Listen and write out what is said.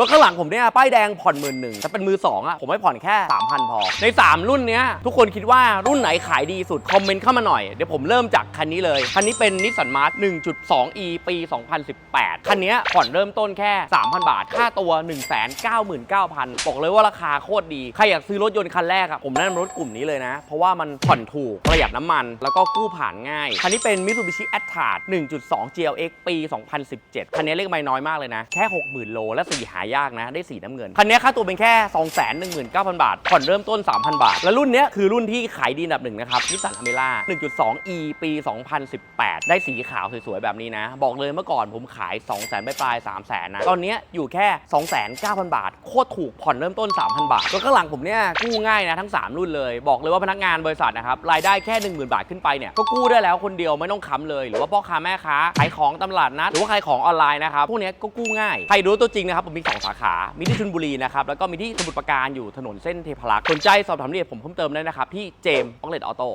รถข้างหลังผมเนี่ยป้ายแดงผ่อนหมื่นหนึ่งถ้าเป็นมือสองอะผมให้ผ่อนแค่ 3,000 พอ ใน 3 รุ่นเนี้ยทุกคนคิดว่ารุ่นไหนขายดีสุด คอมเมนต์เข้ามาหน่อย เดี๋ยวผมเริ่มจากคันนี้เลย คันนี้เป็นนิสสันมาร์ 1.2e ปี 2018 คันนี้ผ่อนเริ่มต้นแค่ 3,000 บาท ค่าตัว 199,000 บอกเลยว่าราคาโคตรดี ใครอยากซื้อรถยนต์คันแรกอะผมแนะนำรถกลุ่มนี้เลยนะ เพราะว่ามันผ่อนถูกประหยัดน้ำมัน แล้วก็กู้ผ่านง่าย คันนี้เป็น Mitsubishi a t t a r 1.2 GLX ปี 2017 คันนี้เลขไม่น้อยมากเลยนะ แค่ 60,000 โลและสีหายากนะได้สีน้ำเงินคันนี้ค่าตัวเป็นแค่ 219,000 บาท ผ่อนเริ่มต้น 3,000 บาท และรุ่นนี้คือรุ่นที่ขายดีอันดับหนึ่งนะครับนิสสันอเมร่า 1.2e ปี 2018 ได้สีขาวสวยๆ แบบนี้นะ บอกเลยเมื่อก่อนผมขาย 200,000ปลายๆ300,000นะ ตอนนี้อยู่แค่ 29,000 บาท โคตรถูกผ่อนเริ่มต้น 3,000 บาทรถข้างหลังผมเนี่ยกู้ง่ายนะทั้ง 3 รุ่นเลย บอกเลยว่าพนักงานบริษัทนะครับรายได้แค่ 10,000 บาทขึ้นไปเนี่ยก็กู้ได้แล้วคนเดียวไม่ต้องค้ำเลย หรือว่าพ่อค้าแม่ค้าขายของตลาดนัดหรือว่าขายของออนไลน์นะครับพวกนี้ก็กู้ง่ายใครรู้ตัวจริงนะครับผมมีสองสาขา มีที่ชลบุรีนะครับ แล้วก็มีที่สมุทรปราการอยู่ถนนเส้นเทพารักษ์สนใจสอบถามรายละเอียดผมเพิ่มเติมได้นะครับที่เจมส์ออเลตออโต้